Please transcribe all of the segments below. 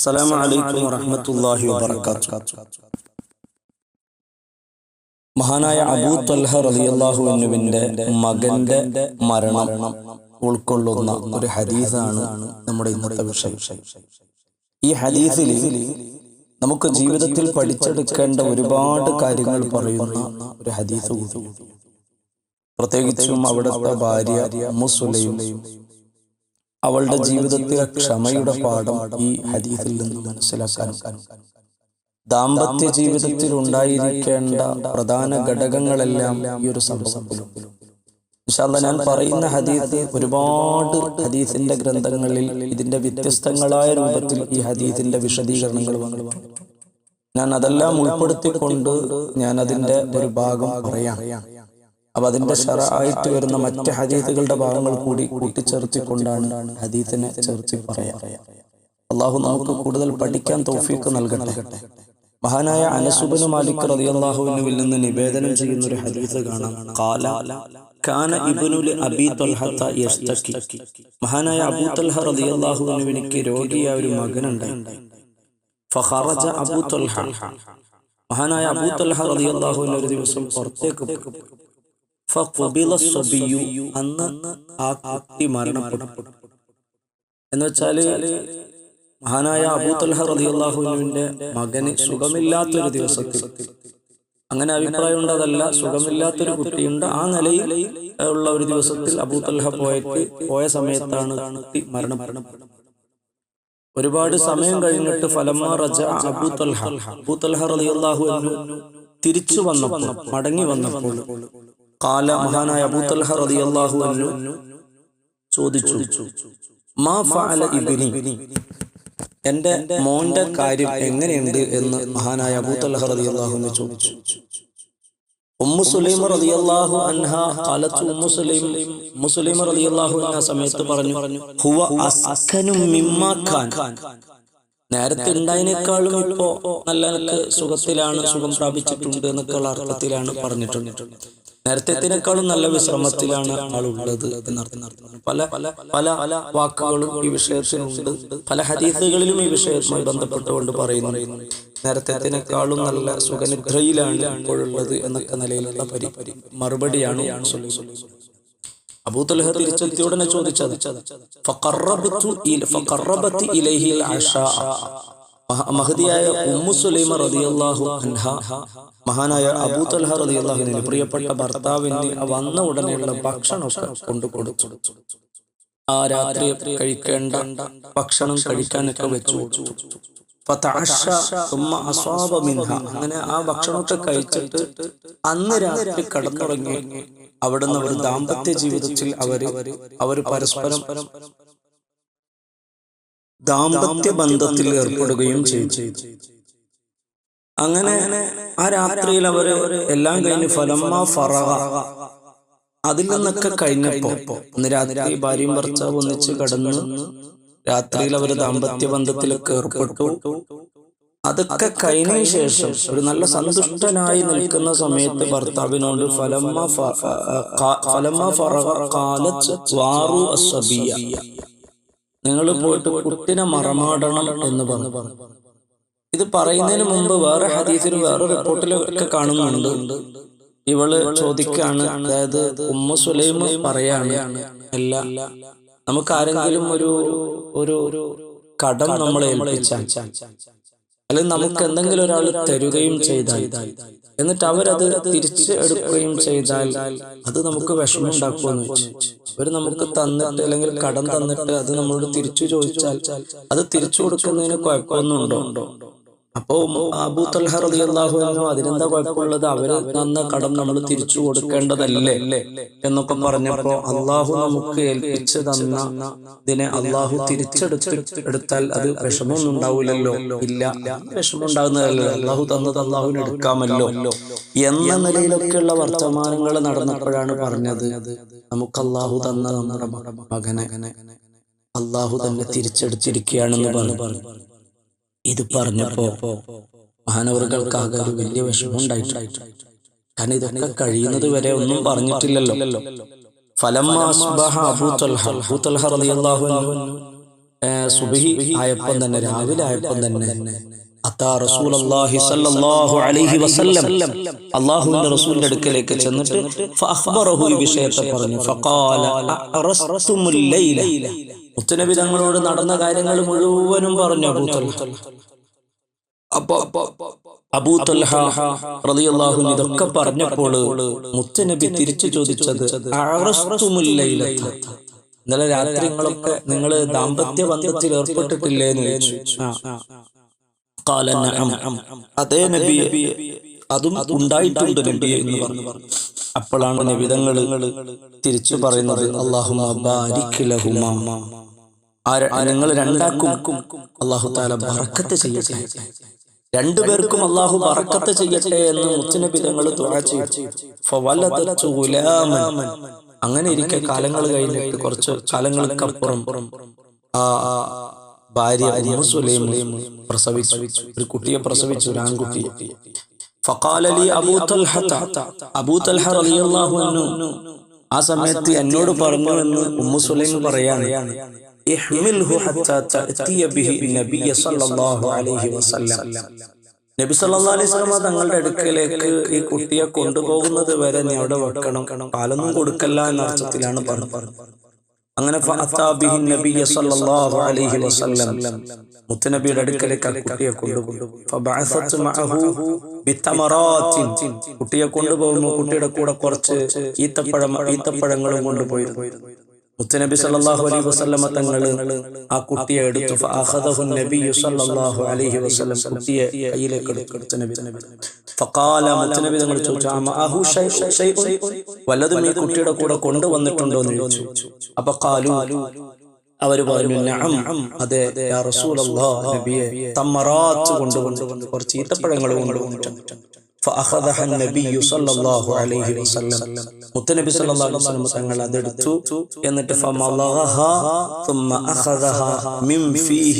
അസ്സലാമു അലൈക്കും വറഹ്മത്തുള്ളാഹി വബറകാതുഹു മഹാനായ അബൂ തൽഹ റളിയല്ലാഹു അൻഹുവിന്റെ മകന്റെ മരണം ഉൾക്കൊള്ളുന്ന ഒരു ഹദീസാണ് നമ്മുടെ ഇന്നത്തെ വിഷയം. ഈ ഹദീസിൽ നമുക്ക് ജീവിതത്തിൽ പഠിച്ചെടുക്കേണ്ട ഒരുപാട് കാര്യങ്ങൾ പറയുന്ന ഒരു ഹദീസ് പ്രത്യേകിച്ചും അവിടുത്തെ ഭാര്യ മുസുലയും അവളുടെ ജീവിതത്തിലെ ക്ഷമയുടെ പാഠം ഈ ഹദീസിൽ നിന്ന് മനസ്സിലാക്കാൻ. ദാമ്പത്യ ജീവിതത്തിൽ ഉണ്ടായിരിക്കേണ്ട പ്രധാന ഘടകങ്ങളെല്ലാം ഈ ഒരു സംസാരം ഇൻഷാല്ല ഞാൻ പറയുന്ന ഹദീത്ത് ഒരുപാട് ഹദീസിന്റെ ഗ്രന്ഥങ്ങളിൽ ഇതിന്റെ വ്യത്യസ്തങ്ങളായ രൂപത്തിൽ ഈ ഹദീസിന്റെ വിശദീകരണങ്ങൾ ഞാൻ അതെല്ലാം ഉൾപ്പെടുത്തിക്കൊണ്ട് ഞാൻ അതിന്റെ ഒരു ഭാഗം പറയാം. അപ്പൊ അതിന്റെ ഷറായിട്ട് വരുന്ന മറ്റ് ഹദീസുകളുടെ ഭാഗങ്ങൾ കൂടി കൂട്ടിച്ചേർത്തിക്കൊണ്ടാണ് ഹദീസിനെ ചേർത്തി പറയാം. അള്ളാഹു നമുക്ക് കൂടുതൽ പഠിക്കാൻ തൗഫീക്ക് നൽകട്ടെ. മഹാനായ അനസുബിന് മാലിക് റളിയല്ലാഹുവിനുവിൽ നിന്ന് നിവേദനം ചെയ്യുന്ന ഒരു ഹദീസ് കാണാം. കാല കാന ഇബ്നുൽ അബി തൽഹത്ത യസ്തക്കി. മഹാനായ അബൂ തൽഹ റളിയല്ലാഹുവിനുവിനിക്ക് രോഗിയായ ഒരു മകനുണ്ടായി. ഫഹറജ അബൂ തൽഹ. മഹാനായ അബൂ തൽഹ റളിയല്ലാഹുവിന് ഒരു ദിവസം പുറത്തേക്ക് പോയി. അന്ന് ആ കുട്ടി മരണപ്പെട്ടു. എന്ന് വെച്ചാൽ മഹാനായ അബൂ തൽഹ റളിയല്ലാഹുവിന്റെ മകന് സുഖമില്ലാത്തൊരു ദിവസത്തിൽ. അങ്ങനെ അഭിപ്രായം ഉണ്ടതല്ല സുഖമില്ലാത്തൊരു കുട്ടിയുണ്ട്. ആ നിലയിൽ ഉള്ള ഒരു ദിവസത്തിൽ അബൂ തൽഹ പോയിട്ട് പോയ സമയത്താണ് കുട്ടി ഒരുപാട് സമയം കഴിഞ്ഞിട്ട് ഫലമാ റജ അബൂ തൽഹ. അബൂ തൽഹ റളിയല്ലാഹു അൻഹു തിരിച്ചു വന്നപ്പോൾ മടങ്ങി വന്നപ്പോൾ കാല മഹാനായ അബൂത്തൽഹ റളിയല്ലാഹു അൻഹു ചോദിച്ചു മാ ഫഅല ഇബ്നി? എന്റെ മോന്റെ കാര്യം എങ്ങനെയുണ്ട്? എന്ന് മഹാനായ അബൂത്തൽഹ റളിയല്ലാഹു അൻഹു ചോദിച്ചു. ഉമ്മു സുലൈമ റളിയല്ലാഹു അൻഹ ഖാലത്ത് ഉമ്മു സുലൈം ഉമ്മു സുലൈമ റളിയല്ലാഹു അൻഹ സമയത്ത് പറഞ്ഞു ഹുവ അസ്കനു മിമ്മാ ഖാൻ. നേരത്തെ ഉണ്ടായതിനേക്കാളും ഇപ്പോ നല്ല നല്ല സുഖത്തിലാണ് സുഖം പ്രാപിച്ചിട്ടുണ്ട് എന്നൊക്കെയുള്ള അർത്ഥത്തിലാണ് പറഞ്ഞിട്ടുണ്ട് നേരത്തേക്കാളും നല്ല വിശ്രമത്തിലാണ് ആൾ ഉള്ളത് എന്നർത്ഥം. പല പല പല പല വാക്കുകളും ഈ വിഷയത്തിനുണ്ട്. പല ഹദീസുകളിലും ഈ വിഷയവുമായി ബന്ധപ്പെട്ടുകൊണ്ട് പറയുന്നു. നേരത്തെക്കാളും നല്ല സുഖനിദ്രയിലാണ് ഇപ്പോഴുള്ളത് എന്നൊക്കെ നിലയിലുള്ള പരി മറുപടിയാണ് അബൂതലഹ തിരിച്ചെത്തിയ ചോദിച്ചത് മഹദിയായ ഉമ്മു സുലൈമ റളിയല്ലാഹു അൻഹ മഹാനായ അബൂ തൽഹ റതിയല്ലാഹുവിന് പ്രിയപ്പെട്ട ഭർത്താവിന് വന്ന ഉടനെയുള്ള ഭക്ഷണമൊക്കെ കൊണ്ടു കൊടുത്തു. ആ രാത്രി കഴിക്കേണ്ട ഭക്ഷണം കഴിക്കാനൊക്കെ വെച്ചു അങ്ങനെ ആ ഭക്ഷണമൊക്കെ കഴിച്ചിട്ട് അന്ന് രാത്രി കടന്നുറങ്ങി. അവിടുന്ന് അവർ ദാമ്പത്യ ജീവിതത്തിൽ അവർ അവർ പരസ്പരം ദാമ്പത്യ ബന്ധത്തിൽ ഏർപ്പെടുകയും ചെയ്തു. അങ്ങനെ ആ രാത്രിയിൽ അവർ എല്ലാം കഴിഞ്ഞ് ഫലമ്മ ഫറഹ. അതിൽ നിന്നൊക്കെ കഴിഞ്ഞപ്പോ അന്ന് രാത്രി ഭാര്യയും ഭർത്താവ് ഒന്നിച്ച് കടന്ന് രാത്രിയിൽ അവർ ദാമ്പത്യ ബന്ധത്തിലൊക്കെ ഏർപ്പെട്ടു. അതൊക്കെ കഴിഞ്ഞ ശേഷം ഒരു നല്ല സന്തുഷ്ടനായി നിൽക്കുന്ന സമയത്ത് ഭർത്താവിനോട് ഫലമ്മ ഫലമ്മ ഫറഹ കാലത്ത് വാറു അസബിയ നിങ്ങൾ പോയിട്ട് കുട്ടിനെ മറമാടണം എന്ന് പറഞ്ഞു. പറഞ്ഞു ഇത് പറയുന്നതിന് മുമ്പ് വേറെ ഹദീസിൽ വേറെ റിപ്പോർട്ടിലൊക്കെ കാണുന്നുണ്ട്. ഇവൾ ചോദിക്കാണ് അതായത് ഉമ്മ സുലൈമ പറയാണ് അല്ല നമുക്ക് ആരെങ്കിലും ഒരു ഒരു കടം നമ്മളെ അല്ലെങ്കിൽ നമുക്ക് എന്തെങ്കിലും ഒരാൾ തരുകയും ചെയ്താൽ എന്നിട്ട് അവരത് തിരിച്ച് എടുക്കുകയും ചെയ്താൽ അത് നമുക്ക് വിഷമം ഉണ്ടാക്കുമെന്ന് വെച്ചു. അവർ നമുക്ക് തന്നിട്ട് അല്ലെങ്കിൽ കടം തന്നിട്ട് അത് നമ്മളോട് തിരിച്ചു ചോദിച്ചാൽ അത് തിരിച്ചു കൊടുക്കുന്നതിന് കുഴപ്പമൊന്നുണ്ടോ അപ്പോ അബൂ തൽഹ റളിയല്ലാഹു അൻഹു അതിനെന്താ കുഴപ്പമുള്ളത്? അവർ തന്ന കടം നമ്മൾ തിരിച്ചു കൊടുക്കേണ്ടതല്ലേ? എന്നൊക്കെ പറഞ്ഞപ്പോ അള്ളാഹു നമുക്ക് ഏൽപ്പിച്ചു തന്ന ഇതിനെ അള്ളാഹു തിരിച്ചെടുത്ത് എടുത്താൽ അത് വിഷമമൊന്നും ഉണ്ടാവില്ലല്ലോ. ഇല്ല വിഷമം ഉണ്ടാകുന്നതല്ലോ അള്ളാഹു തന്നത് അള്ളാഹുവിന് എടുക്കാമല്ലോ. എന്ന നിലയിലൊക്കെയുള്ള വർത്തമാനങ്ങൾ നടന്നപ്പോഴാണ് പറഞ്ഞത് നമുക്ക് അള്ളാഹു തന്ന നമ്മുടെ മകനെ അള്ളാഹു തന്നെ തിരിച്ചെടുത്തിരിക്കുകയാണെന്ന് പറഞ്ഞു പറഞ്ഞു. ഇത് പറഞ്ഞപ്പോ മഹാനവറുകൾക്കാകെ ഒരു വലിയ വിഷമം ഉണ്ടായിട്ടുണ്ട് കാരണം ഇതൊക്കെ കഴിയുന്നത് വരെ ഒന്നും പറഞ്ഞിട്ടില്ലല്ലോ. സുബഹി തന്നെ രാവിലെ തന്നെ. അടുക്കലേക്ക് ചെന്നിട്ട് ഈ വിഷയത്തെ പറഞ്ഞു. മുത്തനബി തങ്ങളോട് നടന്ന കാര്യങ്ങൾ മുഴുവനും പറഞ്ഞു അബൂ തൽഹ. അപ്പൊ അബൂ റളിയല്ലാഹു ഇതൊക്കെ പറഞ്ഞപ്പോൾ മുത്തനബി തിരിച്ചു ചോദിച്ചത് ഇന്നലെ രാത്രി ഇന്നലെ രാത്രിങ്ങളൊക്കെ നിങ്ങൾ ദാമ്പത്യ ബന്ധത്തിൽ ഏർപ്പെട്ടിട്ടില്ലേ എന്ന് ചോദിച്ചു. അതേ നബി അതും ഉണ്ടായിട്ടുണ്ട് നബി എന്ന് പറഞ്ഞു. അപ്പോഴാണ് നബിതങ്ങൾ തിരിച്ചു പറയുന്നത് അള്ളാഹുമ ബാരിക് ലഹുമാ. നിങ്ങൾ രണ്ടാക്കും. അള്ളാഹു താല ബറക്കത്ത് ചെയ്യട്ടെ. രണ്ടുപേർക്കും അള്ളാഹു ബറക്കത്ത് ചെയ്യട്ടെ എന്ന് മുത്തുനബി തങ്ങൾ അങ്ങനെ ഇരിക്കെ കാലങ്ങൾ കഴിഞ്ഞിട്ട് കുറച്ച് കാലങ്ങൾക്കപ്പുറം ആ ഭാര്യ ഉമ്മു പ്രസവിച്ചു. ഒരു കുട്ടിയെ പ്രസവിച്ചു ഒരു ആൺകുട്ടി ഫഖാലലി അബൂ തൽഹത. അബൂ തൽഹ റളിയല്ലാഹു അൻഹു ആ സമയത്ത് എന്നോട് പറഞ്ഞു എന്ന് ഉമ്മു സുലൈം പറയാണ്. ഇഹ്മിൽഹു ഹത്താ തഅതിയ ബിഹി നബിയ സല്ലല്ലാഹു അലൈഹി വസല്ലം. നബി സല്ലല്ലാഹു അലൈഹി വസല്ലം തങ്ങളുടെ അടുക്കലേക്ക് ഈ കുട്ടിയെ കൊണ്ടുപോകുന്നത് വരെ നീ അവിടെ വെക്കണം. പാലൊന്നും കൊടുക്കല്ല എന്ന അർത്ഥത്തിലാണ് പറഞ്ഞത്. അങ്ങനെ ഫഅതാ ബിഹി നബിയ സല്ലല്ലാഹു അലൈഹി വസല്ലം. മുത്തനബിയുടെ അടുക്കലേക്ക് ആ കുട്ടിയെ ബിത്തമറാത്തിൻ. കുട്ടിയെ കൊണ്ടുപോകുമ്പോൾ കുട്ടിയുടെ കൂടെ കുറച്ച് ഈത്തപ്പഴം ഈത്തപ്പഴങ്ങളും കൊണ്ടുപോയി മുത്തനബി സല്ലല്ലാഹു അലൈഹി വസല്ലമ തങ്ങൾ ആ കുട്ടിയെ എടുത്തു. ഫഅഖദഹു സല്ലല്ലാഹു അലൈഹി വസല്ലം കുട്ടിയെ നബി ഫഖാല മുത്തനബി മഅഹു വല്ലതും ഈ കുട്ടിയുടെ കൂടെ കൊണ്ടുവന്നിട്ടുണ്ടോ? എന്ന് ചോദിച്ചു. അപ്പൊ ഖാലു അവർ പറഞ്ഞു നഅം അതെ യാ റസൂലല്ലാഹ് നബിയെ തമറാത്ത് കൊണ്ടുവന്നു കുറച്ച് കൊണ്ടുവന്നിട്ടുണ്ട്. فأخذها النبي صلى الله عليه وسلم മുത്തനബി സല്ലല്ലാഹു അലൈഹി വസല്ലം തങ്ങൾ അതെടുത്തു എന്നിട്ട് ഫമളഹ ثم أخذها من فيه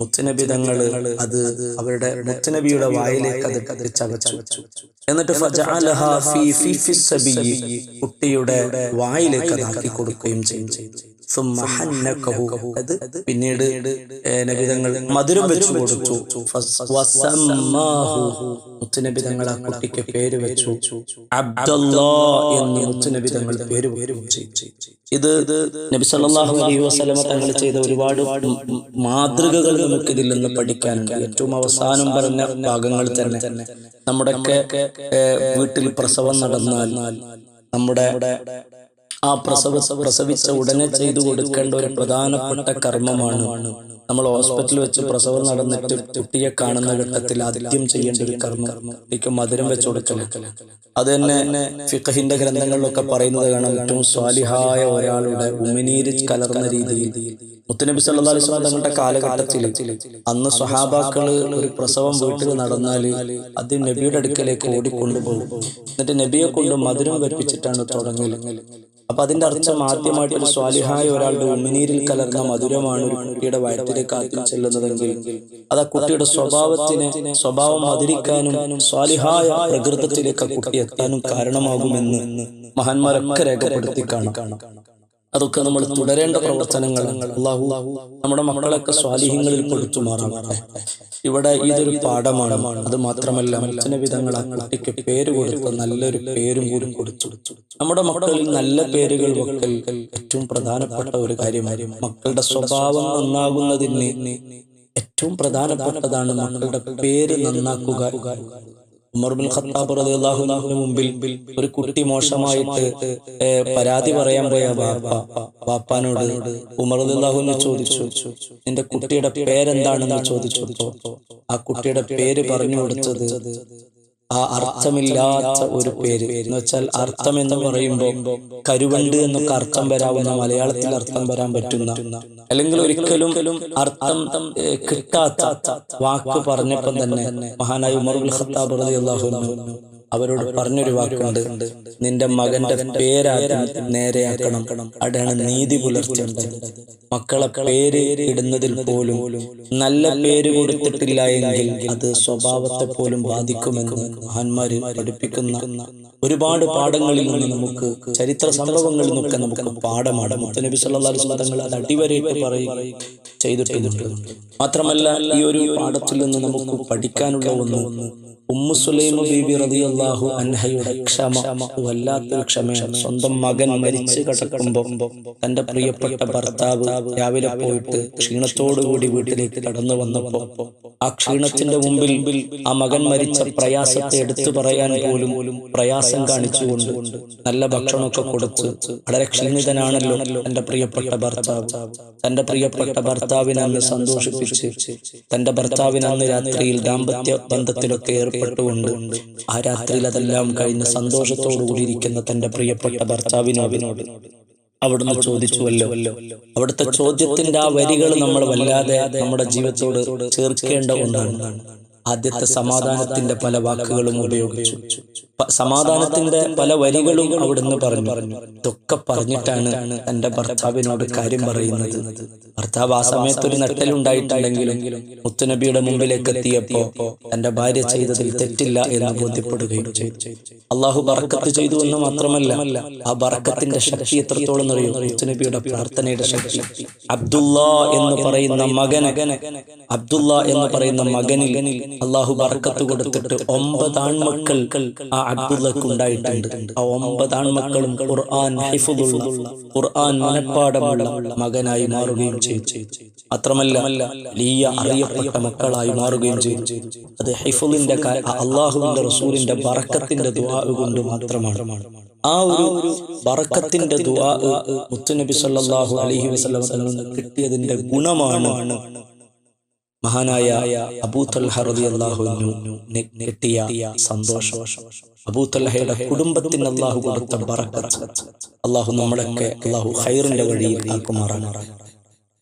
മുത്തനബി തങ്ങൾ അത് അവരുടെ മുത്തനബിയുടെ വായിലേക്ക് അത് ചവച്ചു എന്നിട്ട് ഫജഅലഹ ഫീ ഫീ ഫിസ്സബി കുട്ടിയുടെ വായിലേക്ക് അതാക്കി കൊടുക്കുകയും ചെയ്തു ثم حنكه അത് പിന്നീട് നബിതങ്ങൾ മധുരം വെച്ചു കൊടുത്തു. മുത്തുനബിതങ്ങൾ മുത്തുനബി തങ്ങൾ ആ കുട്ടിക്ക് പേര് വെച്ചു. അബ്ദുല്ലാ എന്ന് മുത്തുനബിതങ്ങൾ പേര് പേരും ഇത് നബി സല്ലല്ലാഹു അലൈഹി വസല്ലമ തങ്ങൾ ചെയ്ത ഒരുപാട് മാതൃകകൾ നമുക്ക് ഇതിൽ നിന്ന് പഠിക്കാനുണ്ട്. ഏറ്റവും അവസാനം പറഞ്ഞ ഭാഗങ്ങൾ തന്നെ. നമ്മുടെ വീട്ടിൽ പ്രസവം നടന്നാൽ നമ്മുടെ ആ പ്രസവ പ്രസവിച്ച ഉടനെ ചെയ്തു കൊടുക്കേണ്ട ഒരു പ്രധാനപ്പെട്ട കർമ്മമാണ്. നമ്മൾ ഹോസ്പിറ്റലിൽ വെച്ച് പ്രസവം നടന്നിട്ട് കുട്ടിയെ കാണുന്ന ഘട്ടത്തിൽ ആദ്യം ചെയ്യേണ്ട ഒരു കർമ്മം. കുട്ടിക്ക് മധുരം വെച്ച് കൊടുക്കല. അത് തന്നെ ഫിഖഹിന്റെ ഗ്രന്ഥങ്ങളിലൊക്കെ പറയുന്നത് കാണാൻ ഏറ്റവും സ്വാലിഹായ ഒരാളുടെ ഉമിനീര് കലർന്ന രീതിയിൽ. മുത്തനബി സല്ലാ അലൈഹി വസല്ലം തങ്ങളുടെ കാലഘട്ടത്തിൽ അന്ന് സ്വഹാബാക്കൾ ഒരു പ്രസവം വീട്ടിൽ നടന്നാൽ അത് നബിയുടെ അടുക്കലേക്ക് ഓടിക്കൊണ്ടുപോകും. എന്നിട്ട് നബിയെ കൊണ്ട് മധുരം വെപ്പിച്ചിട്ടാണ് തുടങ്ങൽ അപ്പൊ അതിന്റെ അർത്ഥം ആദ്യമായിട്ട് ഒരു സ്വാലിഹായ ഒരാളുടെ ഉമിനീരിൽ കലർന്ന മധുരമാണ് ഒരു കുട്ടിയുടെ വയറ്റിലേക്ക് ആദ്യം ചെല്ലുന്നതെങ്കിൽ അത് ആ കുട്ടിയുടെ സ്വഭാവത്തിന് സ്വഭാവം മധുരിക്കാനും സ്വാലിഹായ പ്രകൃതത്തിലേക്ക് ആ കുട്ടി എത്താനും കാരണമാകുമെന്ന് മഹാന്മാരൊക്കെ രേഖപ്പെടുത്തി കാണാം. അതൊക്കെ നമ്മൾ തുടരേണ്ട പ്രവർത്തനങ്ങൾ അള്ളാഹു നമ്മുടെ മക്കളൊക്കെ സ്വാലിഹ്യങ്ങളിൽ മാറാം. ഇവിടെ ഇതൊരു പാഠമാണ്. അത് മാത്രമല്ല മത്സനവിധങ്ങൾ ആ കുട്ടിക്ക് പേര് കൊടുത്ത് നല്ലൊരു പേരും കൂടി കൊടുത്തു. നമ്മുടെ മക്കളിൽ നല്ല പേരുകൾ വെക്കൽ ഏറ്റവും പ്രധാനപ്പെട്ട ഒരു കാര്യമാണ്. മക്കളുടെ സ്വഭാവം നന്നാകുന്നതിന് ഏറ്റവും പ്രധാനപ്പെട്ടതാണ് മക്കളുടെ പേര് നന്നാക്കുക ഉമർ ബിൻ ഖത്താബ് റളിയല്ലാഹു അൻഹുവിന് മുമ്പിൽ ഒരു കുട്ടി മോശമായിട്ട് പരാതി പറയാൻ പോയ ബാപ്പ ബാപ്പാനോട് ഉമർ റളിയല്ലാഹു അൻഹു ചോദിച്ചു നിന്റെ കുട്ടിയുടെ പേരെന്താണെന്ന് ചോദിച്ചു ആ കുട്ടിയുടെ പേര് പറഞ്ഞു കൊടുത്തത് ആ അർത്ഥമില്ലാത്ത ഒരു പേര്. എന്ന് വെച്ചാൽ അർത്ഥം എന്ന് പറയുമ്പോൾ കരുവണ്ട് എന്നൊക്കെ അർത്ഥം വരാവുന്ന മലയാളത്തിൽ അർത്ഥം വരാൻ പറ്റുന്ന അല്ലെങ്കിൽ ഒരിക്കലും അർത്ഥം കിട്ടാത്ത വാക്ക് പറഞ്ഞപ്പം തന്നെ മഹാനായ ഉമർ ഖത്താബ് റളിയല്ലാഹു അൻഹു അവരോട് പറഞ്ഞൊരു വാക്കുണ്ട്. നിന്റെ മകന്റെ പേരാദ്യം നേരെയാക്കണം. അതാണ് നീതി പുലർച്ചെ മക്കളെ പേര് ഇടുന്നതിൽ പോലും നല്ല പേര് കൊടുത്തിട്ടില്ല എങ്കിൽ അത് സ്വഭാവത്തെ പോലും ബാധിക്കുമെന്ന് മഹാന്മാര് പഠിപ്പിക്കുന്ന ഒരുപാട് പാഠങ്ങളിൽ നിന്ന് നമുക്ക് ചരിത്ര സംഭവങ്ങളിൽ നിന്നൊക്കെ നമുക്ക് പാഠമാണ്. മുത്തനബി സല്ലല്ലാഹു അലൈഹി തങ്ങൾ അത് അടിവരയിട്ട് പറയുക ചെയ്തിട്ടുണ്ട്. മാത്രമല്ല ഈ ഒരു പാഠത്തിൽ നിന്ന് നമുക്ക് പഠിക്കാനുള്ള ഒന്ന് ഉമ്മു സുലൈമ ബീബി റളിയല്ലാഹു അൻഹയുടെ ക്ഷമ വല്ലാത്തൊരു ക്ഷമയാണ്. സ്വന്തം മകൻ മരിച്ചു കിടക്കുമ്പോൾ തന്റെ പ്രിയപ്പെട്ട ഭർത്താവ് രാവിലെ പോയിട്ട് ക്ഷീണത്തോടുകൂടി വീട്ടിലേക്ക് കടന്നു വന്നപ്പോ ആ ക്ഷീണത്തിന്റെ മുമ്പിൽ ആ മകൻ മരിച്ച പ്രയാസത്തെ എടുത്തു പറയാൻ പോലും പ്രയാസം കാണിച്ചുകൊണ്ട് നല്ല ഭക്ഷണമൊക്കെ കൊടുത്ത് വളരെ ക്ഷീണിതനാണല്ലോ തന്റെ പ്രിയപ്പെട്ട ഭർത്താവ്. തന്റെ പ്രിയപ്പെട്ട ഭർത്താവിനെ സന്തോഷിപ്പിച്ച് തന്റെ ഭർത്താവിനെ അന്ന് രാത്രിയിൽ ദാമ്പത്യ ബന്ധത്തിലൊക്കെ ഏർപ്പെട്ടുകൊണ്ട് ആ രാത്രിയിൽ അതെല്ലാം കഴിഞ്ഞ് സന്തോഷത്തോടു കൂടി ഇരിക്കുന്ന തന്റെ പ്രിയപ്പെട്ട ഭർത്താവിനോട് അവിടുന്ന് ചോദിച്ചുവല്ലോ. അവിടുത്തെ ചോദ്യത്തിന്റെ ആ വരികൾ നമ്മൾ വല്ലാതെ നമ്മുടെ ജീവിതത്തോട് ചേർക്കേണ്ട ഒന്നാണ്. ആദ്യത്തെ സമാധാനത്തിന്റെ പല വാക്കുകളും ഉപയോഗിച്ചു. സമാധാനത്തിന്റെ പല വരികളും അവിടുന്ന് പറഞ്ഞു. ഇതൊക്കെ പറഞ്ഞിട്ടാണ് തന്റെ ഭർത്താവിനോട് കാര്യം പറയുന്നത്. ഭർത്താവ് ആ സമയത്ത് ഒരു നട്ടലുണ്ടായിട്ടുണ്ടെങ്കിലും മുത്തുനബിയുടെ മുമ്പിലേക്ക് എത്തിയപ്പോ തന്റെ ഭാര്യ ചെയ്തതിൽ തെറ്റില്ല എന്ന് ബോധ്യപ്പെടുകയും ചെയ്തു. അള്ളാഹു ബറക്കത്ത് ചെയ്തു എന്ന് മാത്രമല്ല ആ ബറക്കത്തിന്റെ ശക്തി എത്രത്തോളം അറിയും? മുത്തുനബിയുടെ പ്രാർത്ഥനയുടെ ശക്തി. അബ്ദുള്ള എന്ന് പറയുന്ന മകന് അബ്ദുള്ള എന്ന് പറയുന്ന മകനിൽ അള്ളാഹു ബറക്കത്ത് കൊടുത്തിട്ട് ഒമ്പത് ആൺമക്കൾ ആ അബ്ദുള്ളക്ക് ഉണ്ടായിട്ടുണ്ട് ആ ഒമ്പത് ആൺമക്കളും ഖുർആൻ ഹിഫുദുള്ള ഖുർആൻ മനഃപ്പാടമുള്ള മകനായി മാറുകയും ചെയ്തു. മാത്രമല്ല വലിയ അറിയപ്പെട്ട മക്കളായി മാറുകയും ചെയ്തു. അത് ഹിഫുലിന്റെ അള്ളാഹുവിന്റെ റസൂലിന്റെ ബറക്കത്തിന്റെ ദുആ കൊണ്ട് മാത്രമാണ്. ആ ഒരു ബറക്കത്തിന്റെ ദുആ മുത്തുനബി സല്ലല്ലാഹു അലൈഹി വസല്ലം കിട്ടിയതിന്റെ ഗുണമാണ് മഹാനായ അബൂത്തൽഹ റളിയല്ലാഹു അൻഹു കിട്ടിയ സന്തോഷം. അബൂത്തൽഹയുടെ കുടുംബത്തിന് അള്ളാഹു കൊടുത്ത അള്ളാഹു നമ്മളൊക്കെ അള്ളാഹു ഹൈറിന്റെ വഴിയിൽ ആക്കുമാറാണ്.